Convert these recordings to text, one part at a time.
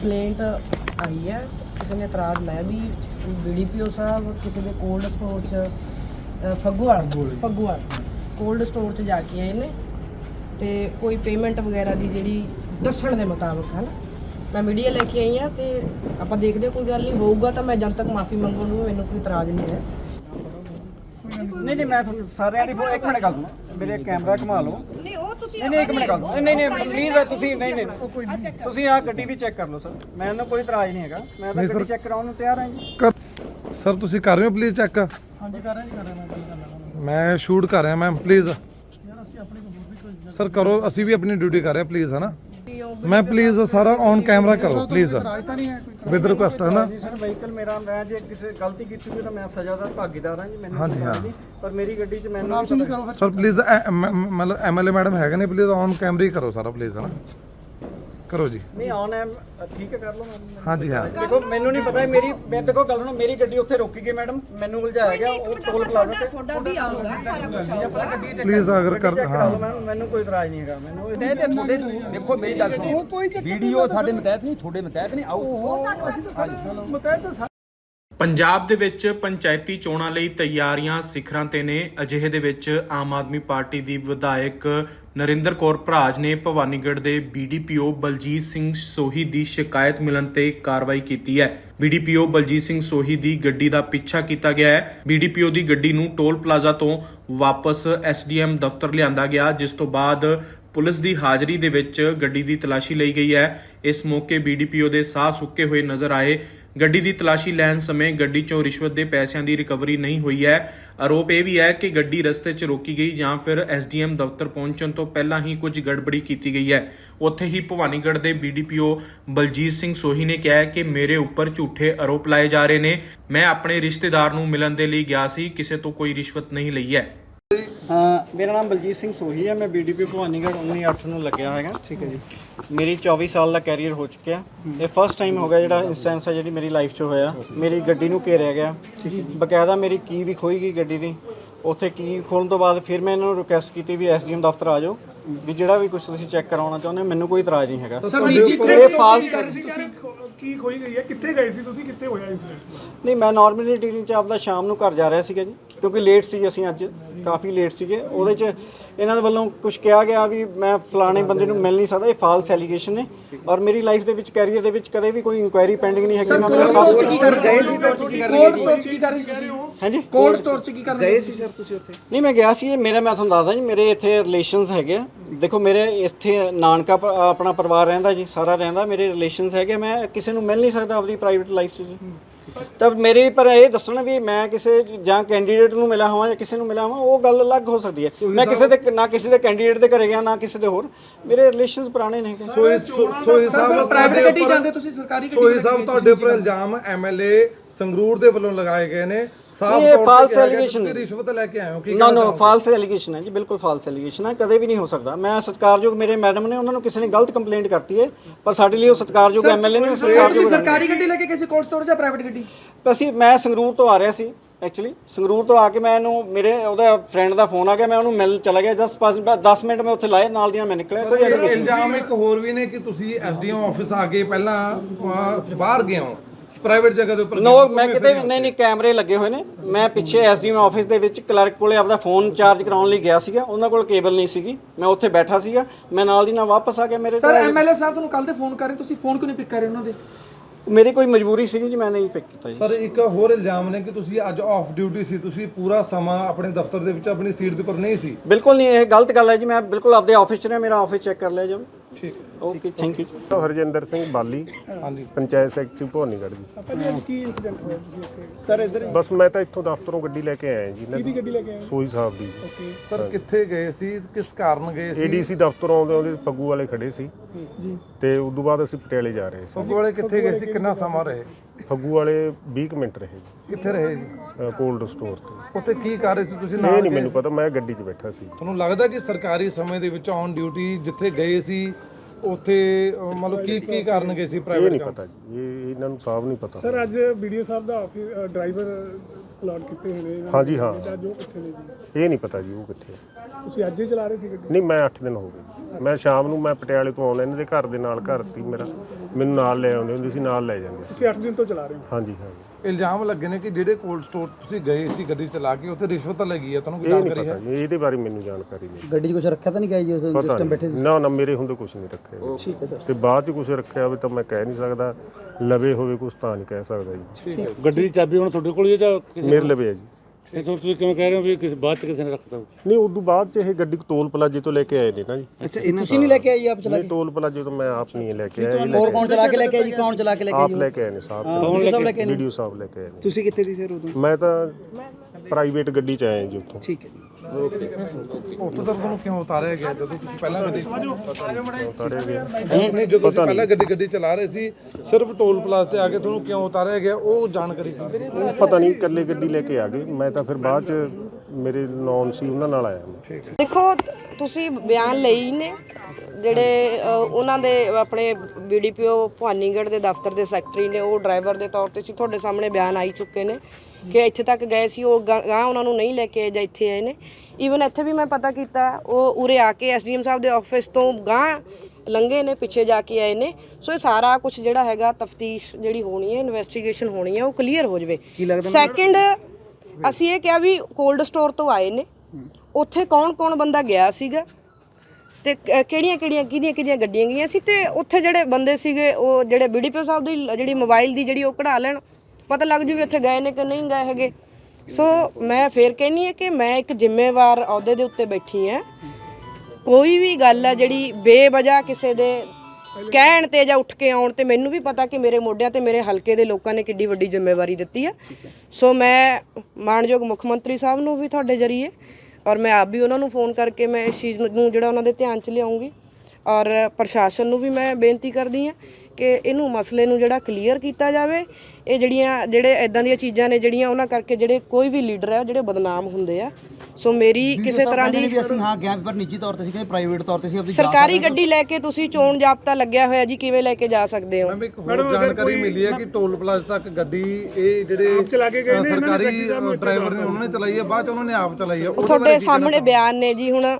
Complaint ਆਈ ਹੈ। ਕਿਸੇ ਨੇ ਇਤਰਾਜ਼ ਲਾਇਆ ਵੀ ਬੀਡੀਪੀਓ ਸਾਹਿਬ ਕਿਸੇ ਦੇ ਕੋਲਡ ਸਟੋਰ 'ਚ ਫੱਗੂਵਾਲ ਫੱਗੂਵਾਲ ਕੋਲਡ ਸਟੋਰ 'ਚ ਜਾ ਕੇ ਆਏ ਨੇ ਤੇ ਕੋਈ ਪੇਮੈਂਟ ਵਗੈਰਾ ਦੀ ਜਿਹੜੀ ਦੱਸਣ ਦੇ ਮੁਤਾਬਕ ਹੈ ਨਾ ਮੈਂ ਮੀਡੀਆ ਲੈ ਕੇ ਆਈ ਆ ਤੇ ਆਪਾਂ ਦੇਖਦੇ ਹਾਂ, ਕੋਈ ਗੱਲ ਨਹੀਂ ਹੋਊਗਾ ਤਾਂ ਮੈਂ ਜਦ ਤੱਕ ਮਾਫੀ ਮੰਗਣ ਨੂੰ ਮੈਨੂੰ ਕੋਈ ਇਤਰਾਜ਼ ਨਹੀਂ ਹੈ। ਨਹੀਂ ਨਹੀਂ ਮੈਂ ਤੁਹਾਨੂੰ ਸਾਰਿਆਂ ਦੀ ਇੱਕ ਮਿੰਟ ਗੱਲ ਸੁਣੋ। ਮੇਰੇ ਕੈਮਰਾ ਘੁਮਾ ਲਓ। ਤੁਸੀਂ ਨਹੀਂ ਨਹੀਂ ਇੱਕ ਮਿੰਟ ਗੱਲ। ਨਹੀਂ ਨਹੀਂ ਪਲੀਜ਼ ਤੁਸੀਂ ਨਹੀਂ ਨਹੀਂ ਤੁਸੀਂ ਆਹ ਗੱਡੀ ਵੀ ਚੈੱਕ ਕਰ ਲਓ ਸਰ ਮੈਨੂੰ ਕੋਈ ਇਤਰਾਜ਼ ਨਹੀਂ ਹੈਗਾ। ਮੈਂ ਤਾਂ ਗੱਡੀ ਚੈੱਕ ਕਰਾਉਣ ਨੂੰ ਤਿਆਰ ਹਾਂ ਜੀ। ਕਰ ਸਰ ਤੁਸੀਂ ਕਰ ਰਹੇ ਹੋ ਪਲੀਜ਼ ਚੈੱਕ ਹਾਂਜੀ ਕਰ ਰਹੇ ਜੀ ਕਰ ਰਹੇ ਮੈਂ ਮੈਂ ਸ਼ੂਟ ਕਰ ਰਿਹਾ ਮੈਮ ਪਲੀਜ਼ ਸਰ ਕਰੋ ਅਸੀਂ ਵੀ ਆਪਣੀ ਡਿਊਟੀ ਕਰ ਰਹੇ ਪਲੀਜ਼ ਹਨਾ? ਮੈਂ ਪਲੀਜ਼ ਸਾਰਾ ਔਨ ਕੈਮਰਾ ਕਰੋ ਪਲੀਜ਼ ਹੈ ਵਿਦ ਰਿਕੁਐਸਟ ਹੈ ਨਾ ਜੀ ਸਰ ਵਹੀਕਲ ਮੇਰਾ ਮੈਂ ਜੇ ਕਿਸੇ ਗਲਤੀ ਕੀਤੀ ਹੋਈ ਤਾਂ ਮੈਂ ਸਜ਼ਾ ਦਾ ਭਾਗੀਦਾਰ ਹਾਂ ਜੀ ਮੈਨੂੰ ਹਾਂਜੀ, ਹਾਂ। ਪਰ ਮੇਰੀ ਗੱਡੀ 'ਚ ਮੈਨੂੰ ਕਰੋ ਸਰ ਪਲੀਜ਼ ਮਤਲਬ ਐਮਐਲਏ ਮੈਡਮ ਹੈਗੇ ਨੇ ਪਲੀਜ਼ ਔਨ ਕੈਮਰਾ ਹੀ ਕਰੋ ਸਾਰਾ ਪਲੀਜ਼ ਹਨਾ? ਕਰੋ ਜੀ। ਨਹੀਂ ਆਨ ਹੈ ਠੀਕ ਹੈ ਕਰ ਲਓ ਮੈਮ ਹਾਂਜੀ ਹਾਂ। ਦੇਖੋ ਮੈਨੂੰ ਨਹੀਂ ਪਤਾ ਮੇਰੀ ਮੈਂ ਦੇਖੋ ਗੱਲ ਸੁਣੋ ਮੇਰੀ ਗੱਡੀ ਉੱਥੇ ਰੋਕੀ ਗਈ ਮੈਡਮ। ਮੈਨੂੰ ਉਲਝਾਇਆ ਗਿਆ ਉਹ ਟੋਲ ਪਲਾਜ਼ਾ ਤੇ ਤੁਹਾਡਾ ਵੀ ਆਊਗਾ ਸਾਰਾ ਕੁਝ ਆਊਗਾ। ਪਲੀਜ਼ ਅਗਰ ਕਰ ਚੈੱਕ ਕਰਾ ਹਾਂ। ਮੈਨੂੰ ਕੋਈ ਇਤਰਾਜ਼ ਨਹੀਂ ਹੈਗਾ ਮੈਨੂੰ ਤੇ ਤੇ ਤੁਹਾਡੇ ਦੇਖੋ ਮੇਰੀ ਗੱਲ ਸੁਣੋ ਵੀਡੀਓ ਸਾਡੇ ਮਤਹਿਤ ਨਹੀਂ ਤੁਹਾਡੇ ਮਤਹਿਤ ਨਹੀਂ ਆਓ। ਪੰਜਾਬ ਦੇ ਵਿੱਚ ਪੰਚਾਇਤੀ ਚੋਣਾਂ ਲਈ ਤਿਆਰੀਆਂ ਸਿਖਰਾਂ ਤੇ ਨੇ। ਅਜਿਹੇ ਦੇ ਵਿੱਚ ਆਮ ਆਦਮੀ ਪਾਰਟੀ ਦੀ ਵਿਧਾਇਕ ਨਰਿੰਦਰ ਕੌਰ ਭਰਾਜ ਨੇ ਭਵਾਨੀਗੜ੍ਹ ਦੇ ਬੀਡੀਪੀਓ ਬਲਜੀਤ ਸਿੰਘ ਸੋਹੀ ਦੀ ਸ਼ਿਕਾਇਤ ਮਿਲਣ ਤੇ ਕਾਰਵਾਈ ਕੀਤੀ ਹੈ। ਬੀਡੀਪੀਓ ਬਲਜੀਤ ਸਿੰਘ ਸੋਹੀ ਦੀ ਗੱਡੀ ਦਾ ਪਿੱਛਾ ਕੀਤਾ ਗਿਆ ਹੈ। ਬੀਡੀਪੀਓ ਦੀ ਗੱਡੀ ਨੂੰ ਟੋਲ ਪਲਾਜ਼ਾ ਤੋਂ ਵਾਪਸ ਐਸਡੀਐਮ ਦਫ਼ਤਰ ਲਿਆਂਦਾ ਗਿਆ, ਜਿਸ ਤੋਂ ਬਾਅਦ ਪੁਲਿਸ ਦੀ ਹਾਜ਼ਰੀ ਦੇ ਵਿੱਚ ਗੱਡੀ ਦੀ ਤਲਾਸ਼ੀ ਲਈ ਗਈ ਹੈ। ਇਸ ਮੌਕੇ ਬੀਡੀਪੀਓ ਦੇ ਸਾਹ ਸੁੱਕੇ ਹੋਏ ਨਜ਼ਰ ਆਏ। ਗੱਡੀ ਦੀ ਤਲਾਸ਼ੀ ਲੈਣ ਸਮੇਂ ਗੱਡੀ 'ਚੋਂ ਰਿਸ਼ਵਤ ਦੇ ਪੈਸਿਆਂ ਦੀ ਰਿਕਵਰੀ ਨਹੀਂ ਹੋਈ ਹੈ। ਆਰੋਪ ਇਹ ਵੀ ਹੈ ਕਿ ਗੱਡੀ ਰਸਤੇ 'ਚ ਰੋਕੀ ਗਈ ਜਾਂ ਫਿਰ ਐਸਡੀਐਮ ਦਫ਼ਤਰ ਪਹੁੰਚਣ ਤੋਂ ਪਹਿਲਾਂ ਹੀ ਕੁਝ ਗੜਬੜੀ ਕੀਤੀ ਗਈ ਹੈ। ਉੱਥੇ ਹੀ ਭਵਾਨੀਗੜ੍ਹ ਦੇ ਬੀਡੀਪੀਓ ਬਲਜੀਤ ਸਿੰਘ ਸੋਹੀ ਨੇ ਕਿਹਾ ਕਿ ਮੇਰੇ ਉੱਪਰ ਝੂਠੇ ਆਰੋਪ ਲਾਏ ਜਾ ਰਹੇ ਨੇ। ਮੈਂ ਆਪਣੇ ਰਿਸ਼ਤੇਦਾਰ ਨੂੰ ਮਿਲਣ ਦੇ ਲਈ ਗਿਆ ਸੀ, ਕਿਸੇ ਤੋਂ ਕੋਈ ਰਿਸ਼ਵਤ ਨਹੀਂ ਲਈ ਹੈ। ਮੇਰਾ ਨਾਮ ਬਲਜੀਤ ਸਿੰਘ ਸੋਹੀ ਹੈ। ਮੈਂ ਬੀਡੀਪੀ ਭਵਾਨੀਗੜ੍ਹ 198 ਨੂੰ ਲੱਗਿਆ ਹੈਗਾ। ਠੀਕ ਹੈ ਜੀ। ਮੇਰੀ 24 ਸਾਲ ਦਾ ਕੈਰੀਅਰ ਹੋ ਚੁੱਕਿਆ। ਇਹ ਫਸਟ ਟਾਈਮ ਹੋ ਗਿਆ ਜਿਹੜਾ ਇੰਸਟੈਂਸ ਹੈ ਜਿਹੜੀ ਮੇਰੀ ਲਾਈਫ 'ਚ ਹੋਇਆ। ਮੇਰੀ ਗੱਡੀ ਨੂੰ ਘੇਰਿਆ ਗਿਆ। ਬਕਾਇਦਾ ਮੇਰੀ ਕੀ ਵੀ ਖੋਈ ਗਈ ਗੱਡੀ ਦੀ। ਉੱਥੇ ਕੀ ਖੋਲਣ ਤੋਂ ਬਾਅਦ ਫਿਰ ਮੈਂ ਇਹਨਾਂ ਨੂੰ ਰਿਕੁਐਸਟ ਕੀਤੀ ਵੀ ਐਸਡੀਐਮ ਦਫ਼ਤਰ ਆ ਜਾਓ। ਵੀ ਜਿਹੜਾ ਵੀ ਕੁਝ ਤੁਸੀਂ ਚੈੱਕ ਕਰਾਉਣਾ ਚਾਹੁੰਦੇ ਹੋ ਮੈਨੂੰ ਕੋਈ ਇਤਰਾਜ਼ ਨਹੀਂ ਹੈਗਾ। ਇਹ ਫਾਲਸ ਕੀ ਖੋਈ ਗਈ ਹੈ? ਕਿੱਥੇ ਗਏ ਸੀ ਤੁਸੀਂ? ਕਿੱਥੇ ਹੋਇਆ ਇਨਸੀਡੈਂਟ ਨਹੀਂ ਮੈਂ ਨਾਰਮਲੀ ਡਿਊਟੀ 'ਚ ਆਪਦਾ ਸ਼ਾਮ ਨੂੰ ਘਰ ਜਾ ਰਿਹਾ ਸੀਗਾ ਜੀ। ਕਿਉਂਕਿ ਲੇਟ ਸੀ ਅਸੀਂ ਅੱਜ। ਕਾਫੀ ਲੇਟ ਸੀਗੇ। ਉਹਦੇ 'ਚ ਇਹਨਾਂ ਦੇ ਵੱਲੋਂ ਕੁਝ ਕਿਹਾ ਗਿਆ ਵੀ ਮੈਂ ਫਲਾਣੇ ਬੰਦੇ ਨੂੰ ਮਿਲ ਨਹੀਂ ਸਕਦਾ ਇਹ ਫਾਲਸ ਐਲੀਗੇਸ਼ਨ ਨੇ। ਔਰ ਮੇਰੀ ਲਾਈਫ ਦੇ ਵਿੱਚ ਕੈਰੀਅਰ ਦੇ ਵਿੱਚ ਕਦੇ ਵੀ ਕੋਈ ਇਨਕੁਆਇਰੀ ਪੈਂਡਿੰਗ ਨਹੀਂ ਹੈਗੀ ਮੈਂ ਮੇਰਾ ਸਭ ਕੁਝ ਗਏ ਸੀ ਤਾਂ ਤੁਸੀਂ ਕੋਲਡ ਸਟੋਰ ਚ ਕੀ ਕਰ ਰਹੇ ਸੀ ਹਾਂਜੀ? ਕੋਲਡ ਸਟੋਰ ਚ ਕੀ ਕਰ ਰਹੇ ਗਏ ਸੀ ਸਰ ਤੁਸੀਂ ਉੱਥੇ? ਨਹੀਂ ਮੈਂ ਗਿਆ ਸੀ ਇਹ ਮੇਰਾ ਮੈਂ ਤੁਹਾਨੂੰ ਦੱਸਦਾ ਜੀ ਮੇਰੇ ਇੱਥੇ ਰਿਲੇਸ਼ਨਸ ਹੈਗੇ ਆ। ਦੇਖੋ ਮੇਰੇ ਇੱਥੇ ਨਾਨਕਾ ਪ- ਆਪਣਾ ਪਰਿਵਾਰ ਰਹਿੰਦਾ ਜੀ ਸਾਰਾ ਰਹਿੰਦਾ। ਮੇਰੇ ਰਿਲੇਸ਼ਨਸ ਹੈਗੇ ਮੈਂ ਕਿਸੇ ਨੂੰ ਮਿਲ ਨਹੀਂ ਸਕਦਾ ਆਪਣੀ ਪ੍ਰਾਈਵੇਟ ਲਾਈਫ 'ਚ ਜੀ। ਤਾਂ ਮੇਰੇ ਪਰ ਇਹ ਦੱਸਣਾ ਵੀ ਮੈਂ ਕਿਸੇ ਜਾਂ ਕੈਂਡੀਡੇਟ ਨੂੰ ਮਿਲਿਆ ਹੋਵਾਂ ਜਾਂ ਕਿਸੇ ਨੂੰ ਮਿਲਿਆ ਹੋਵਾਂ ਉਹ ਗੱਲ ਅਲੱਗ ਹੋ ਸਕਦੀ ਹੈ। ਮੈਂ ਕਿਸੇ ਦੇ ਨਾ ਕਿਸੇ ਦੇ ਕੈਂਡੀਡੇਟ ਦੇ ਘਰੇ ਗਿਆ ਨਾ ਕਿਸੇ ਦੇ ਹੋਰ। ਮੇਰੇ ਰਿਲੇਸ਼ਨਸ ਪੁਰਾਣੇ ਨੇ। ਸੋਈ ਸੋਈ ਸਾਹਿਬ ਪ੍ਰਾਈਵੇਟ ਗੱਡੀ ਜਾਂਦੇ ਤੁਸੀਂ ਸਰਕਾਰੀ ਗੱਡੀ ਸੋਈ ਸਾਹਿਬ ਤੁਹਾਡੇ ਉੱਪਰ ਇਲਜ਼ਾਮ ਐਮਐਲਏ ਸੰਗਰੂਰ ਦੇ ਵੱਲੋਂ ਲਗਾਏ ਗਏ ਨੇ। ਸਾਫ਼ ਇਹ ਤੌਰ ਤੇ false ਕਿਹਾ ਗਿਆ ਕਿ allegation ਤੁਸੀਂ ਹੈ। ਰਿਸ਼ਵਤ ਲੈ ਕੇ ਆਏ ਹੋ? ਕੀ ਨਾ ਨਾ ਫਾਲਸ ਐਲੀਗੇਸ਼ਨ ਹੈ ਜੀ ਬਿਲਕੁਲ ਫਾਲਸ ਐਲੀਗੇਸ਼ਨ ਹੈ ਕਦੇ ਵੀ ਨਹੀਂ ਹੋ ਸਕਦਾ। ਮੈਂ ਸਤਿਕਾਰਯੋਗ ਮੇਰੇ ਮੈਡਮ ਨੇ ਉਹਨਾਂ ਨੂੰ ਕਿਸੇ ਨੇ ਗਲਤ ਕੰਪਲੇਂਟ ਕਰਤੀ ਹੈ ਪਰ ਸਾਡੇ ਲਈ ਉਹ ਸਤਿਕਾਰਯੋਗ ਐਮਐਲਏ ਨੇ ਉਹ ਸਤਿਕਾਰਯੋਗ ਤੁਸੀਂ ਸਰਕਾਰੀ ਗੱਡੀ ਲੈ ਕੇ ਕਿਸੇ ਕੋਲਡ ਸਟੋਰ ਜਾਂ ਪ੍ਰਾਈਵੇਟ ਗੱਡੀ? ਅਸੀਂ ਮੈਂ ਸੰਗਰੂਰ ਤੋਂ ਆ ਰਿਹਾ ਸੀ ਐਕਚੁਅਲੀ ਸੰਗਰੂਰ ਤੋਂ ਆ ਕੇ ਮੈਂ ਇਹਨੂੰ ਮੇਰੇ ਉਹਦਾ ਫਰੈਂਡ ਦਾ ਫੋਨ ਆ ਗਿਆ ਮੈਂ ਉਹਨੂੰ ਮਿਲ ਚਲਾ ਗਿਆ। ਜਸਟ 10 ਮਿੰਟ ਮੈਂ ਉੱਥੇ ਲਾਏ ਨਾਲ ਦੀਆਂ ਮੈਂ ਨਿਕਲਿਆ ਕੋਈ allegation ਨਹੀਂ। ਇਲਜ਼ਾਮ ਇੱਕ ਹੋਰ ਵੀ ਨੇ ਕਿ ਤੁਸੀਂ ਐਸਡੀਐਮ ਆਫਿਸ ਆ ਕੇ ਪਹਿਲਾਂ ਅਹ, ਬਾਹਰ ਗਏ ਹੋ। ਪ੍ਰਾਈਵੇਟ ਜਗ੍ਹਾ ਦੇ ਉੱਪਰ ਨੋ ਮੈਂ ਕਿਤੇ ਵੀ ਨਹੀਂ ਨਹੀਂ ਕੈਮਰੇ ਲੱਗੇ ਹੋਏ ਨੇ। ਮੈਂ ਪਿੱਛੇ ਐਸਡੀਐਮ ਆਫਿਸ ਦੇ ਵਿੱਚ ਕਲਰਕ ਕੋਲੇ ਆਪਦਾ ਫੋਨ ਚਾਰਜ ਕਰਾਉਣ ਲਈ ਗਿਆ ਸੀਗਾ। ਉਹਨਾਂ ਕੋਲ ਕੇਬਲ ਨਹੀਂ ਸੀਗੀ। ਮੈਂ ਉੱਥੇ ਬੈਠਾ ਸੀਗਾ। ਮੈਂ ਨਾਲ ਦੀ ਨਾਲ ਵਾਪਸ ਆ ਗਿਆ ਮੇਰੇ ਸਰ ਕੋਲ ਐਮਐਲਏ ਸਾਹਿਬ ਤੁਹਾਨੂੰ ਕੱਲ ਦੇ ਫੋਨ ਕਰ ਰਹੇ ਤੁਸੀਂ ਫੋਨ ਕਿਉਂ ਨਹੀਂ ਪਿਕ ਕਰ ਰਹੇ ਉਹਨਾਂ ਦੇ? ਮੇਰੀ ਕੋਈ ਮਜਬੂਰੀ ਸੀਗੀ ਜੀ ਮੈਂ ਨਹੀਂ ਪਿਕ ਕੀਤਾ ਜੀ। ਸਰ ਇੱਕ ਹੋਰ ਇਲਜ਼ਾਮ ਨੇ ਕਿ ਤੁਸੀਂ ਅੱਜ ਆਫ ਡਿਊਟੀ ਸੀ। ਤੁਸੀਂ ਪੂਰਾ ਸਮਾਂ ਆਪਣੇ ਦਫ਼ਤਰ ਦੇ ਵਿੱਚ ਆਪਣੀ ਸੀਟ ਦੇ ਉੱਪਰ ਨਹੀਂ ਸੀ। ਬਿਲਕੁਲ ਨਹੀਂ ਇਹ ਗਲਤ ਗੱਲ ਹੈ ਜੀ। ਮੈਂ ਬਿਲਕੁਲ ਆਪਦੇ ਆਫਿਸ 'ਚ ਨੇ ਮੇਰਾ ਆਫਿਸ ਚੈੱਕ ਕਰ ਲਿਆ ਜਾਵੇ। ਠੀਕ okay thank you Harjinder Singh Bali ਹਾਂਜੀ। ਪੰਚਾਇਤ ਸੈਕਟਰੀ ਭਵਾਨੀਗੜ੍ਹ ਜੀ। ਆਪਾਂ ਜੀ ਅੱਜ ਕੀ ਇਨਸੀਡੈਂਟ ਹੋਇਆ ਤੁਸੀਂ ਇੱਥੇ? ਸਰ ਇਧਰ ਬਸ ਮੈਂ ਤਾਂ ਇੱਥੋਂ ਦਫ਼ਤਰੋਂ ਗੱਡੀ ਲੈ ਕੇ ਆਇਆ ਜੀ ਕਿਹਦੀ ਗੱਡੀ ਲੈ ਕੇ ਆਏ? ਸੋਈ ਸਾਹਿਬ ਦੀ। ਓਕੇ। ਸਰ ਕਿੱਥੇ ਗਏ ਸੀ? ਕਿਸ ਕਾਰਨ ਗਏ ਸੀ? ਏਡੀਸੀ ਦਫ਼ਤਰੋਂ ਆਉਂਦੇ ਆਉਂਦੇ ਫੱਗੂ ਵਾਲੇ ਖੜੇ ਸੀ। ਜੀ। ਤੇ ਉਸ ਤੋਂ ਬਾਅਦ ਅਸੀਂ ਪਟਿਆਲੇ ਜਾ ਰਹੇ ਸੀ। ਫੱਗੂ ਵਾਲੇ ਕਿੱਥੇ ਗਏ ਸੀ? ਕਿੰਨਾ ਸਮਾਂ ਰਹੇ? ਫੱਗੂ ਵਾਲੇ 20 ਕੁ ਮਿੰਟ ਰਹੇ ਜੀ। ਕਿੱਥੇ ਰਹੇ ਜੀ? ਕੋਲਡ ਸਟੋਰ ਤੇ। ਉੱਥੇ ਕੀ ਕਰ ਰਹੇ ਸੀ ਤੁਸੀਂ ਇਹ ਨਾਲ ਨਹੀਂ ਗਏ ਮੈਨੂੰ ਪਤਾ ਮੈਂ ਗੱਡੀ 'ਚ ਬੈਠਾ ਸੀ। ਤੁਹਾਨੂੰ ਲੱਗਦਾ ਕਿ ਸਰਕਾਰੀ ਸਮੇਂ ਦੇ ਵਿੱਚ ਔਨ ਡਿਊਟੀ ਜਿੱਥੇ ਗਏ ਸੀ ਉੱਥੇ ਅਹ, ਮਤਲਬ ਕੀ ਕੀ ਕਾਰਨ ਗਏ ਸੀ ਇਹ ਪ੍ਰਾਈਵੇਟ ਨਹੀਂ ਪਤਾ ਜੀ ਇਹ ਇਹਨਾਂ ਨੂੰ ਸਾਫ਼ ਨਹੀਂ ਪਤਾ। ਸਰ ਅੱਜ ਵੀਡੀਓ ਸਾਹਿਬ ਦਾ ਆਫਿਸ ਡਰਾਈਵਰ ਅਲਾਟ ਕੀਤੇ ਹੋਏ ਨੇ। ਹਾਂਜੀ। ਹਾਂ। ਅੱਜ ਉਹ ਕਿੱਥੇ ਨੇ ਜੀ? ਇਹ ਨਹੀਂ ਪਤਾ ਜੀ ਉਹ ਕਿੱਥੇ ਹੈ। ਤੁਸੀਂ ਅੱਜ ਹੀ ਚਲਾ ਰਹੇ ਸੀ ਗੱਡੀ? ਨਹੀਂ ਮੈਂ 8 ਦਿਨ ਹੋ ਗਏ। ਮੈਂ ਸ਼ਾਮ ਨੂੰ ਮੈਂ ਪਟਿਆਲੇ ਤੋਂ ਆਉਣਾ ਇਹਨਾਂ ਦੇ ਘਰ ਦੇ ਨਾਲ ਘਰ ਸੀ ਮੇਰਾ। ਮੈਨੂੰ ਨਾਲ ਲੈ ਆਉਂਦੇ ਹੁੰਦੇ ਸੀ ਨਾਲ ਲੈ ਜਾਂਦੇ ਸੀ। ਤੁਸੀਂ 8 ਦਿਨ ਤੋਂ ਚਲਾ ਰਹੇ ਹੋ? ਹਾਂਜੀ ਹਾਂਜੀ। ਇਲਜ਼ਾਮ ਲੱਗੇ ਨੇ ਕਿ ਜਿਹੜੇ ਕੋਲਡ ਸਟੋਰ ਤੁਸੀਂ ਗਏ ਸੀ ਗੱਡੀ ਚਲਾ ਕੇ ਉੱਥੇ ਰਿਸ਼ਵਤ ਲੱਗੀ ਹੈ ਤੁਹਾਨੂੰ ਕੋਈ ਇਹ ਨਹੀਂ ਜਾਣਕਾਰੀ ਪਤਾ ਹੈ ਜੀ ਇਹਦੇ ਬਾਰੇ ਮੈਨੂੰ ਜਾਣਕਾਰੀ ਨਹੀਂ। ਗੱਡੀ 'ਚ ਕੁਝ ਰੱਖਿਆ ਤਾਂ ਨਹੀਂ ਗਿਆ ਜੀ ਉਸ ਪਤਾ ਨਹੀਂ। ਨਾ ਨਾ ਮੇਰੇ ਹੁੰਦੇ ਕੁਝ ਨਹੀਂ ਰੱਖਿਆ ਠੀਕ ਹੈ ਸਰ। ਤੇ ਬਾਅਦ ਚ ਕੁਝ ਰੱਖਿਆ ਹੋਵੇ ਤਾਂ ਮੈਂ ਕਹਿ ਨਹੀਂ ਸਕਦਾ ਲਵੇ ਹੋਵੇ ਕੁਝ ਤਾਂ ਨਹੀਂ ਕਹਿ ਸਕਦਾ ਜੀ। ਗੱਡੀ ਦੀ ਚਾਬੀ ਹੁਣ ਤੁਹਾਡੇ ਕੋਲ ਹੀ ਹੈ ਜਾਂ ਮੇਰੇ ਲਵੇ ਹੈ ਜੀ। ਇਹ ਤਾਂ ਤੁਸੀਂ ਕਿਵੇਂ ਕਹਿ ਰਹੇ ਹੋ ਵੀ ਕਿਸੇ ਬਾਅਦ ਚ ਕਿਸੇ ਨੇ ਰੱਖਤਾ ਹੋਊ? ਨਹੀਂ ਉਦੋਂ ਬਾਅਦ ਚ ਇਹ ਗੱਡੀ ਟੋਲ ਪਲਾਜੇ ਤੋਂ ਲੈ ਕੇ ਆਏ ਨੇ ਨਾ ਜੀ। ਅੱਛਾ ਤੁਸੀਂ ਨਹੀਂ ਲੈ ਕੇ ਆਈ ਆਪ ਚਲਾ ਨਹੀਂ ਟੋਲ ਪਲਾਜੇ ਤੋਂ ਮੈਂ ਆਪ ਨਹੀਂ ਲੈ ਕੇ ਆਇਆ ਇਹ ਲੈ ਹੋਰ ਕੇ ਕੌਣ ਚਲਾ ਕੇ ਲੈ ਕੇ ਆਈ ਜੀ? ਕੌਣ ਚਲਾ ਕੇ ਲੈ ਕੇ ਆਪ ਆਈ ਲੈ ਕੇ ਆਏ ਨੇ ਸਾਹਿਬ ਸਾਹਿਬ ਲੈ ਕੇ ਆਏ ਨੇ? ਵੀਡੀਓ ਸਾਹਿਬ ਲੈ ਕੇ ਆਏ ਨੇ। ਤੁਸੀਂ ਕਿੱਥੇ ਦੀ ਸਰ ਉਦੋਂ? ਮੈਂ ਤਾਂ ਪ੍ਰਾਈਵੇਟ ਗੱਡੀ ਚ ਆਇਆ ਜੀ ਉੱਥੋਂ। ਠੀਕ ਹੈ ਜੀ। ਉੱਥੇ ਸਰ ਤੁਹਾਨੂੰ ਕਿਉਂ ਉਤਾਰਿਆ ਗਿਆ? ਜਦੋਂ ਤੁਸੀਂ ਪਹਿਲਾਂ ਗੱਡੀ ਉਤਾਰਿਆ ਗਿਆ। ਨਹੀਂ ਜਦੋਂ ਤੁਸੀਂ ਪਹਿਲਾਂ ਗੱਡੀ ਗੱਡੀ ਚਲਾ ਰਹੇ ਸੀ ਸਿਰਫ ਟੋਲ ਪਲਾਜ਼ਾ ਤੇ ਆ ਕੇ ਤੁਹਾਨੂੰ ਕਿਉਂ ਉਤਾਰਿਆ ਗਿਆ? ਉਹ ਜਾਣਕਾਰੀ ਦਿਓ। ਉਹ ਪਤਾ ਨਹੀਂ ਇਕੱਲੇ ਗੱਡੀ ਲੈ ਕੇ ਆ ਗਏ। ਮੈਂ ਤਾਂ ਫਿਰ ਬਾਅਦ ਚ ਮੇਰੇ ਨੌਨ ਸੀ ਉਹਨਾਂ ਨਾਲ ਆਇਆ ਮੈਂ। ਦੇਖੋ ਤੁਸੀਂ ਬਿਆਨ ਲਈ ਨੇ ਜਿਹੜੇ ਉਹਨਾਂ ਦੇ ਆਪਣੇ ਬੀਡੀਪੀਓ ਭਵਾਨੀਗੜ੍ਹ ਦੇ ਦਫ਼ਤਰ ਦੇ ਸੈਕਟਰੀ ਨੇ ਉਹ ਡਰਾਈਵਰ ਦੇ ਤੌਰ ਤੇ ਸੀ ਤੁਹਾਡੇ ਸਾਹਮਣੇ ਬਿਆਨ ਆਈ ਚੁੱਕੇ ਨੇ। ਕਿ ਇੱਥੇ ਤੱਕ ਗਏ ਸੀ ਉਹ ਗਾਂ ਉਹਨਾਂ ਨੂੰ ਨਹੀਂ ਲੈ ਕੇ ਆਏ ਜਾਂ ਇੱਥੇ ਆਏ ਨੇ। ਈਵਨ ਇੱਥੇ ਵੀ ਮੈਂ ਪਤਾ ਕੀਤਾ ਉਹ ਉਰੇ ਆ ਕੇ ਐਸਡੀਐਮ ਸਾਹਿਬ ਦੇ ਆਫਿਸ ਤੋਂ ਗਾਂ ਲੰਘੇ ਨੇ ਪਿੱਛੇ ਜਾ ਕੇ ਆਏ ਨੇ। ਸੋ ਇਹ ਸਾਰਾ ਕੁਝ ਜਿਹੜਾ ਹੈਗਾ ਤਫਤੀਸ਼ ਜਿਹੜੀ ਹੋਣੀ ਹੈ ਇਨਵੈਸਟੀਗੇਸ਼ਨ ਹੋਣੀ ਹੈ ਉਹ ਕਲੀਅਰ ਹੋ ਜਾਵੇ। ਸੈਕਿੰਡ ਅਸੀਂ ਇਹ ਕਿਹਾ ਵੀ ਕੋਲਡ ਸਟੋਰ ਤੋਂ ਆਏ ਨੇ। ਉੱਥੇ ਕੌਣ ਕੌਣ ਬੰਦਾ ਗਿਆ ਸੀਗਾ? ਤੇ ਕਿਹੜੀਆਂ ਕਿਹੜੀਆਂ ਕਿਹਦੀਆਂ ਕਿਹਦੀਆਂ ਗੱਡੀਆਂ ਗਈਆਂ ਸੀ? ਤੇ ਉੱਥੇ ਜਿਹੜੇ ਬੰਦੇ ਸੀਗੇ ਉਹ ਜਿਹੜੇ ਬੀਡੀਪੀਓ ਸਾਹਿਬ ਦੀ ਜਿਹੜੀ ਮੋਬਾਈਲ ਦੀ ਜਿਹੜੀ ਉਹ ਕਢਾ ਲੈਣ ਪਤਾ ਲੱਗ ਜੂ ਵੀ ਉੱਥੇ ਗਏ ਨੇ ਕਿ ਨਹੀਂ ਗਏ ਹੈਗੇ। ਸੋ ਮੈਂ ਫੇਰ ਕਹਿੰਨੀ ਹੈ ਕਿ ਮੈਂ ਇੱਕ ਜ਼ਿੰਮੇਵਾਰ ਅਹੁਦੇ ਦੇ ਉੱਤੇ ਬੈਠੀ ਹਾਂ ਕੋਈ ਵੀ ਗੱਲ ਆ ਜਿਹੜੀ ਬੇਵਜ੍ਹਾ ਕਿਸੇ ਦੇ ਕਹਿਣ ਤੇ ਜਾਂ ਉੱਠ ਕੇ ਆਉਣ ਤੇ ਮੈਨੂੰ ਵੀ ਪਤਾ ਕਿ ਮੇਰੇ ਮੋਢਿਆਂ ਤੇ ਮੇਰੇ ਹਲਕੇ ਦੇ ਲੋਕਾਂ ਨੇ ਕਿੱਡੀ ਵੱਡੀ ਜ਼ਿੰਮੇਵਾਰੀ ਦਿੱਤੀ ਆ। ਸੋ ਮੈਂ ਮਾਨਯੋਗ ਮੁੱਖ ਮੰਤਰੀ ਸਾਹਿਬ ਨੂੰ ਵੀ ਤੁਹਾਡੇ ਜਰੀਏ ਔਰ ਮੈਂ ਆਪ ਵੀ ਉਹਨਾਂ ਨੂੰ ਫੋਨ ਕਰਕੇ ਮੈਂ ਇਸ ਚੀਜ਼ ਨੂੰ ਜਿਹੜਾ ਉਹਨਾਂ ਦੇ ਧਿਆਨ 'ਚ ਲਿਆਉਂਗੀ। ਔਰ ਪ੍ਰਸ਼ਾਸਨ ਨੂੰ ਵੀ ਮੈਂ ਬੇਨਤੀ ਕਰਦੀ ਹਾਂ ਕਿ ਇਹਨੂੰ ਮਸਲੇ ਨੂੰ ਜਿਹੜਾ ਕਲੀਅਰ ਕੀਤਾ ਜਾਵੇ। ਇਹ ਜਿਹੜੀਆਂ ਜਿਹੜੇ ਇਦਾਂ ਦੀਆਂ ਚੀਜ਼ਾਂ ਨੇ ਜਿਹੜੀਆਂ ਉਹਨਾਂ ਕਰਕੇ ਜਿਹੜੇ ਕੋਈ ਵੀ ਲੀਡਰ ਹੈ ਜਿਹੜੇ ਬਦਨਾਮ ਹੁੰਦੇ ਆ। ਸੋ ਮੇਰੀ ਕਿਸੇ ਤਰ੍ਹਾਂ ਦੀ ਵੀ ਅਸੀਂ ਹਾਂ ਗਿਆ ਪਰ ਨਿੱਜੀ ਤੌਰ ਤੇ ਸੀ ਕਿ ਪ੍ਰਾਈਵੇਟ ਤੌਰ ਤੇ ਸੀ ਆਪਣੀ ਸਰਕਾਰੀ ਗੱਡੀ ਲੈ ਕੇ ਤੁਸੀਂ ਚੋਣ ਜਾਬਤਾ ਲੱਗਿਆ ਹੋਇਆ ਜੀ ਕਿਵੇਂ ਲੈ ਕੇ ਜਾ ਸਕਦੇ ਹੋ? ਮੈਮ ਇੱਕ ਹੋਰ ਜਾਣਕਾਰੀ ਮਿਲੀ ਹੈ ਕਿ ਟੋਲ ਪਲਾਜ਼ਾ ਤੱਕ ਗੱਡੀ ਇਹ ਜਿਹੜੇ ਚਲਾ ਕੇ ਗਏ ਨੇ, ਸਰਕਾਰੀ ਡਰਾਈਵਰ ਨੇ ਉਹਨਾਂ ਨੇ ਚਲਾਈ ਹੈ ਬਾਅਦ ਚ ਉਹਨਾਂ ਨੇ ਆਪ ਚਲਾਈ ਹੈ। ਤੁਹਾਡੇ ਸਾਹਮਣੇ ਬਿਆਨ ਨੇ ਜੀ ਹੁਣ।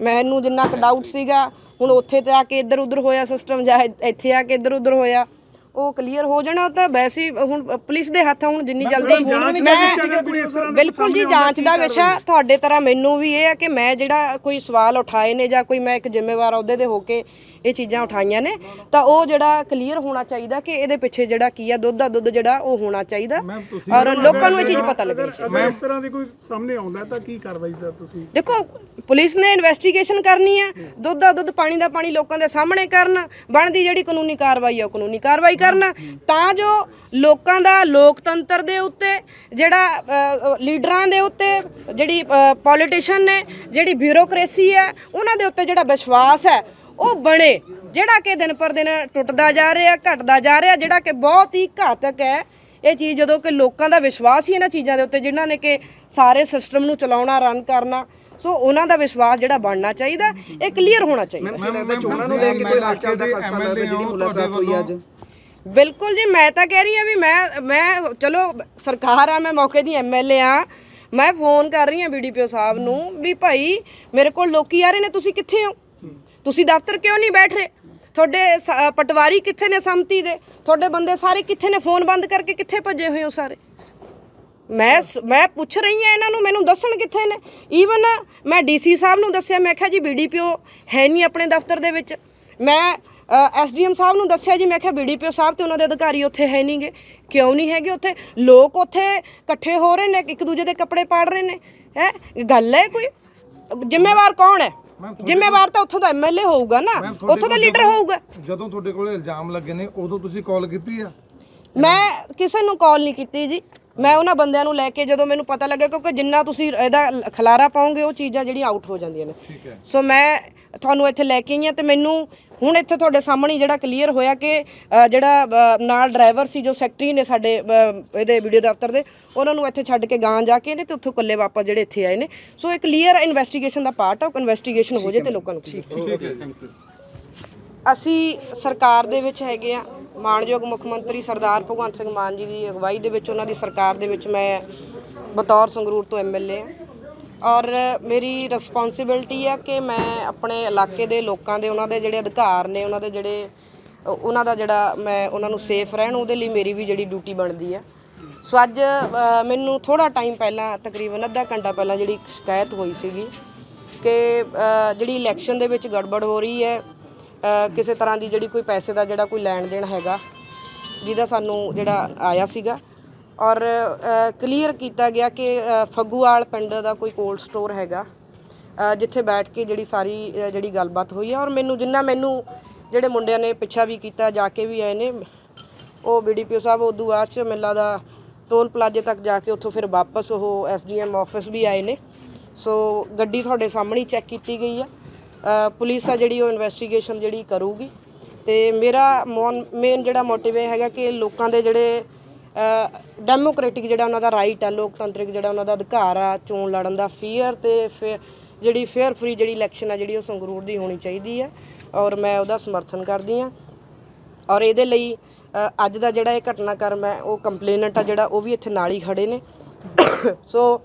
ਮੈਨੂੰ ਜਿੰਨਾ ਕੁ ਡਾਊਟ ਸੀਗਾ, ਹੁਣ ਉੱਥੇ ਤੇ ਆ ਕੇ ਇੱਧਰ ਉੱਧਰ ਹੋਇਆ ਸਿਸਟਮ ਜਾਂ ਇੱਥੇ ਆ ਕੇ ਇੱਧਰ ਉੱਧਰ ਹੋਇਆ। ਉਹ ਕਲੀਅਰ ਹੋ ਜਾਣਾ ਉਹ ਤਾਂ ਵੈਸੇ ਹੀ ਹੁਣ ਪੁਲਿਸ ਦੇ ਹੱਥ ਆ, ਹੁਣ ਜਿੰਨੀ ਜਲਦੀ ਮੈਂ ਬਿਲਕੁਲ ਜੀ ਜਾਂਚ ਦਾ ਵਿਸ਼ਾ ਤੁਹਾਡੇ ਤਰ੍ਹਾਂ ਮੈਨੂੰ ਵੀ ਇਹ ਹੈ ਕਿ ਮੈਂ ਜਿਹੜਾ ਕੋਈ ਸਵਾਲ ਉਠਾਏ ਨੇ ਜਾਂ ਕੋਈ ਮੈਂ ਇੱਕ ਜ਼ਿੰਮੇਵਾਰ ਅਹੁਦੇ ਦੇ ਹੋ ਕੇ ਇਹ ਚੀਜ਼ਾਂ ਉਠਾਈਆਂ ਨੇ ਤਾਂ ਉਹ ਜਿਹੜਾ ਕਲੀਅਰ ਹੋਣਾ ਚਾਹੀਦਾ ਕਿ ਇਹਦੇ ਪਿੱਛੇ ਜਿਹੜਾ ਕੀ ਆ ਦੁੱਧ ਦਾ ਦੁੱਧ ਜਿਹੜਾ ਉਹ ਹੋਣਾ ਚਾਹੀਦਾ ਔਰ ਲੋਕਾਂ ਨੂੰ ਇਹ ਚੀਜ਼ ਪਤਾ ਅਗਰ ਇਸ ਤਰ੍ਹਾਂ ਦੀ ਕੋਈ ਸਾਹਮਣੇ ਆਉਂਦਾ ਹੈ ਤਾਂ ਕੀ ਕਾਰਵਾਈ ਦਾ ਤੁਸੀਂ? ਦੇਖੋ ਪੁਲਿਸ ਨੇ ਇਨਵੈਸਟੀਗੇਸ਼ਨ ਕਰਨੀ ਹੈ ਦੁੱਧ ਦਾ ਦੁੱਧ ਪਾਣੀ ਦਾ ਪਾਣੀ ਲੋਕਾਂ ਦੇ ਸਾਹਮਣੇ ਕਰਨ ਬਣਦੀ ਜਿਹੜੀ ਕਾਨੂੰਨੀ ਕਾਰਵਾਈ ਹੈ ਉਹ ਕਾਨੂੰਨੀ ਕਾਰਵਾਈ ਕਰਨ ਤਾਂ ਜੋ ਲੋਕਾਂ ਦਾ ਲੋਕਤੰਤਰ ਦੇ ਉੱਤੇ ਜਿਹੜਾ ਲੀਡਰਾਂ ਦੇ ਉੱਤੇ ਜਿਹੜੀ ਪੋਲੀਟੀਸ਼ੀਅਨ ਨੇ ਜਿਹੜੀ ਬਿਊਰੋਕ੍ਰੇਸੀ ਹੈ ਉਹਨਾਂ ਦੇ ਉੱਤੇ ਜਿਹੜਾ ਵਿਸ਼ਵਾਸ ਹੈ ਉਹ ਬਣੇ ਜਿਹੜਾ ਕਿ ਦਿਨ ਪਰ ਦਿਨ ਟੁੱਟਦਾ ਜਾ ਰਿਹਾ ਘਟਦਾ ਜਾ ਰਿਹਾ ਜਿਹੜਾ ਕਿ ਬਹੁਤ ਹੀ ਘਾਤਕ ਹੈ ਇਹ ਚੀਜ਼ ਜਦੋਂ ਕਿ ਲੋਕਾਂ ਦਾ ਵਿਸ਼ਵਾਸ ਹੀ ਇਹਨਾਂ ਚੀਜ਼ਾਂ ਦੇ ਉੱਤੇ ਜਿਨ੍ਹਾਂ ਨੇ ਕਿ ਸਾਰੇ ਸਿਸਟਮ ਨੂੰ ਚਲਾਉਣਾ ਰਨ ਕਰਨਾ ਸੋ ਉਹਨਾਂ ਦਾ ਵਿਸ਼ਵਾਸ ਜਿਹੜਾ ਬਣਨਾ ਚਾਹੀਦਾ ਇਹ ਕਲੀਅਰ ਹੋਣਾ ਚਾਹੀਦਾ ਲੱਗਦਾ ਚੋਣਾਂ ਨੂੰ ਲੈ ਕੇ ਕੋਈ ਹਲਚਲ ਦਾ ਫੈਸਲਾ ਲੱਗਦਾ ਜਿਹੜੀ ਮੁਲਾਕਾਤ ਹੋਈ ਅੱਜ ਬਿਲਕੁਲ ਜੀ, ਮੈਂ ਤਾਂ ਕਹਿ ਰਹੀ ਹਾਂ ਵੀ ਮੈਂ ਮੈਂ ਚਲੋ ਸਰਕਾਰ ਆ, ਮੈਂ ਮੌਕੇ ਦੀ ਐਮਐਲਏ ਆ, ਮੈਂ ਫੋਨ ਕਰ ਰਹੀ ਹਾਂ ਬੀਡੀਪੀਓ ਸਾਹਿਬ ਨੂੰ ਵੀ ਭਾਈ ਮੇਰੇ ਕੋਲ ਲੋਕੀ ਆ ਰਹੇ ਨੇ, ਤੁਸੀਂ ਕਿੱਥੇ ਹੋ? ਤੁਸੀਂ ਦਫ਼ਤਰ ਕਿਉਂ ਨਹੀਂ ਬੈਠ ਰਹੇ? ਤੁਹਾਡੇ ਸ- ਪਟਵਾਰੀ ਕਿੱਥੇ ਨੇ ਸੰਮਤੀ ਦੇ? ਤੁਹਾਡੇ ਬੰਦੇ ਸਾਰੇ ਕਿੱਥੇ ਨੇ? ਫੋਨ ਬੰਦ ਕਰਕੇ ਕਿੱਥੇ ਭੱਜੇ ਹੋਏ ਹੋ ਸਾਰੇ? ਮੈਂ ਸ- ਮੈਂ ਪੁੱਛ ਰਹੀ ਹਾਂ ਇਹਨਾਂ ਨੂੰ, ਮੈਨੂੰ ਦੱਸਣ ਕਿੱਥੇ ਨੇ? ਈਵਨ ਮੈਂ ਡੀਸੀ ਸਾਹਿਬ ਨੂੰ ਦੱਸਿਆ, ਮੈਂ ਕਿਹਾ ਜੀ ਬੀਡੀਪੀਓ ਹੈ ਨਹੀਂ ਆਪਣੇ ਦਫ਼ਤਰ ਦੇ ਵਿੱਚ। ਮੈਂ ਐਸਡੀਐਮ ਸਾਹਿਬ ਨੂੰ ਦੱਸਿਆ ਜੀ ਮੈਂ ਕਿਹਾ ਬੀਡੀਪੀਓ ਸਾਹਿਬ ਤੇ ਉਹਨਾਂ ਦੇ ਅਧਿਕਾਰੀ ਉੱਥੇ ਹੈ ਨਹੀਂਗੇ ਕਿਉਂ ਨਹੀਂ ਹੈਗੇ ਉੱਥੇ? ਲੋਕ ਉੱਥੇ ਇਕੱਠੇ ਹੋ ਰਹੇ ਨੇ ਇੱਕ ਦੂਜੇ ਦੇ ਕੱਪੜੇ ਪਾੜ ਰਹੇ ਨੇ। ਹੈ? ਗੱਲ ਹੈ ਕੋਈ? ਜ਼ਿੰਮੇਵਾਰ ਕੌਣ ਹੈ? ਜ਼ਿੰਮੇਵਾਰ ਤਾਂ ਉੱਥੋਂ ਦਾ ਐਮਐਲਏ ਹੋਊਗਾ ਨਾ। ਉੱਥੋਂ ਦਾ ਲੀਡਰ ਹੋਊਗਾ। ਜਦੋਂ ਤੁਹਾਡੇ ਕੋਲ ਇਲਜ਼ਾਮ ਲੱਗੇ ਨੇ ਉਦੋਂ ਤੁਸੀਂ ਕਾਲ ਕੀਤੀ ਆ? ਮੈਂ ਕਿਸੇ ਨੂੰ ਕਾਲ ਨਹੀਂ ਕੀਤੀ ਜੀ। ਮੈਂ ਉਹਨਾਂ ਬੰਦਿਆਂ ਨੂੰ ਲੈ ਕੇ ਜਦੋਂ ਮੈਨੂੰ ਪਤਾ ਲੱਗਿਆ ਕਿਉਂਕਿ ਜਿੰਨਾ ਤੁਸੀਂ ਇਹਦਾ ਖਲਾਰਾ ਪਾਓਗੇ ਉਹ ਚੀਜ਼ਾਂ ਜਿਹੜੀਆਂ ਆਊਟ ਹੋ ਜਾਂਦੀਆਂ ਨੇ। ਸੋ ਮੈਂ ਤੁਹਾਨੂੰ ਇੱਥੇ ਲੈ ਕੇ ਆਈ ਹਾਂ ਤੇ ਮੈਨੂੰ ਹੁਣ ਇੱਥੇ ਤੁਹਾਡੇ ਸਾਹਮਣੇ ਹੀ ਜਿਹੜਾ ਕਲੀਅਰ ਹੋਇਆ ਕਿ ਜਿਹੜਾ ਨਾਲ ਡਰਾਈਵਰ ਸੀ ਜੋ ਸੈਕਟਰੀ ਨੇ ਸਾਡੇ ਇਹਦੇ ਵੀਡੀਓ ਦਫ਼ਤਰ ਦੇ ਉਹਨਾਂ ਨੂੰ ਇੱਥੇ ਛੱਡ ਕੇ ਗਾਂ ਜਾ ਕੇ ਨੇ ਤੇ ਉੱਥੋਂ ਇਕੱਲੇ ਵਾਪਸ ਜਿਹੜੇ ਇੱਥੇ ਆਏ ਨੇ। ਸੋ ਇਹ ਕਲੀਅਰ ਇਨਵੈਸਟੀਗੇਸ਼ਨ ਦਾ ਪਾਰਟ ਹੈ ਇਨਵੈਸਟੀਗੇਸ਼ਨ ਹੋ ਜੇ ਤੇ ਲੋਕਾਂ ਨੂੰ clear ਅਸੀਂ ਸਰਕਾਰ ਦੇ ਵਿੱਚ ਹੈਗੇ ਆ ਮਾਨਯੋਗ ਮੁੱਖ ਮੰਤਰੀ ਸਰਦਾਰ ਭਗਵੰਤ ਸਿੰਘ ਮਾਨ ਜੀ ਦੀ ਅਗਵਾਈ ਦੇ ਵਿੱਚ ਉਹਨਾਂ ਦੀ ਸਰਕਾਰ ਦੇ ਵਿੱਚ ਮੈਂ ਬਤੌਰ ਸੰਗਰੂਰ ਤੋਂ ਐਮਐਲਏ ਆ। ਔਰ ਮੇਰੀ ਰਿਸਪੌਂਸਿਬਿਲਟੀ ਹੈ ਕਿ ਮੈਂ ਆਪਣੇ ਇਲਾਕੇ ਦੇ ਲੋਕਾਂ ਦੇ, ਉਹਨਾਂ ਦੇ ਜਿਹੜੇ ਅਧਿਕਾਰ ਨੇ, ਉਹਨਾਂ ਦੇ ਜਿਹੜੇ, ਉਹਨਾਂ ਦਾ ਜਿਹੜਾ ਮੈਂ ਉਹਨਾਂ ਨੂੰ ਸੇਫ ਰਹਿਣ, ਉਹਦੇ ਲਈ ਮੇਰੀ ਵੀ ਜਿਹੜੀ ਡਿਊਟੀ ਬਣਦੀ ਹੈ ਸੋ ਅੱਜ ਮੈਨੂੰ ਥੋੜਾ ਟਾਈਮ ਪਹਿਲਾਂ, ਤਕਰੀਬਨ ਅੱਧਾ ਘੰਟਾ ਪਹਿਲਾਂ ਜਿਹੜੀ ਸ਼ਿਕਾਇਤ ਹੋਈ ਸੀਗੀ ਕਿ ਜਿਹੜੀ ਇਲੈਕਸ਼ਨ ਦੇ ਵਿੱਚ ਗੜਬੜ ਹੋ ਰਹੀ ਹੈ ਕਿਸੇ ਤਰ੍ਹਾਂ ਦੀ ਜਿਹੜੀ ਕੋਈ ਪੈਸੇ ਦਾ ਜਿਹੜਾ ਕੋਈ ਲੈਣ ਦੇਣ ਹੈਗਾ, ਜਿਹਦਾ ਸਾਨੂੰ ਜਿਹੜਾ ਆਇਆ ਸੀਗਾ ਔਰ ਕਲੀਅਰ ਕੀਤਾ ਗਿਆ ਕਿ ਅ, ਫੱਗੂਵਾਲ ਪਿੰਡ ਦਾ ਕੋਈ ਕੋਲਡ ਸਟੋਰ ਹੈਗਾ ਜਿੱਥੇ ਬੈਠ ਕੇ ਜਿਹੜੀ ਸਾਰੀ ਜਿਹੜੀ ਗੱਲਬਾਤ ਹੋਈ ਹੈ। ਔਰ ਮੈਨੂੰ ਜਿੰਨਾ ਮੈਨੂੰ ਜਿਹੜੇ ਮੁੰਡਿਆਂ ਨੇ ਪਿੱਛਾ ਵੀ ਕੀਤਾ ਜਾ ਕੇ ਵੀ ਆਏ ਨੇ ਉਹ ਬੀਡੀਪੀਓ ਸਾਹਿਬ ਉਦੋਂ ਬਾਅਦ ਚ ਮੇਲਾ ਦਾ ਟੋਲ ਪਲਾਜ਼ੇ ਤੱਕ ਜਾ ਕੇ ਉੱਥੋਂ ਫਿਰ ਵਾਪਸ ਉਹ ਐਸਡੀਐਮ ਆਫਿਸ ਵੀ ਆਏ ਨੇ। ਸੋ ਗੱਡੀ ਤੁਹਾਡੇ ਸਾਹਮਣੇ ਚੈੱਕ ਕੀਤੀ ਗਈ ਆ। ਪੁਲਿਸ ਆ ਜਿਹੜੀ ਉਹ ਇਨਵੈਸਟੀਗੇਸ਼ਨ ਜਿਹੜੀ ਕਰੂਗੀ। ਤੇ ਮੇਰਾ ਮੇਨ ਜਿਹੜਾ ਮੋਟਿਵ ਇਹ ਹੈਗਾ ਕਿ ਲੋਕਾਂ ਦੇ ਜਿਹੜੇ ਡੈਮੋਕ੍ਰੈਟਿਕ ਜਿਹੜਾ ਉਹਨਾਂ ਦਾ ਰਾਈਟ ਆ, ਲੋਕਤੰਤਰਿਕ ਜਿਹੜਾ ਉਹਨਾਂ ਦਾ ਅਧਿਕਾਰ ਆ, ਚੋਣ ਲੜਨ ਦਾ ਫੇਅਰ ਤੇ ਫਿਰ ਜਿਹੜੀ ਫੇਅਰ ਫਰੀ ਜਿਹੜੀ ਇਲੈਕਸ਼ਨ ਆ, ਜਿਹੜੀ ਉਹ ਸੰਗਰੂਰ ਦੀ ਹੋਣੀ ਚਾਹੀਦੀ ਹੈ ਔਰ ਮੈਂ ਉਹਦਾ ਸਮਰਥਨ ਕਰਦੀ ਆ। ਔਰ ਇਹਦੇ ਲਈ ਅੱਜ ਦਾ ਜਿਹੜਾ ਇਹ ਘਟਨਾਕ੍ਰਮ ਹੈ, ਉਹ ਕੰਪਲੇਨਟ ਆ ਜਿਹੜਾ, ਉਹ ਵੀ ਇੱਥੇ ਨਾਲ ਹੀ ਖੜੇ ਨੇ। ਸੋ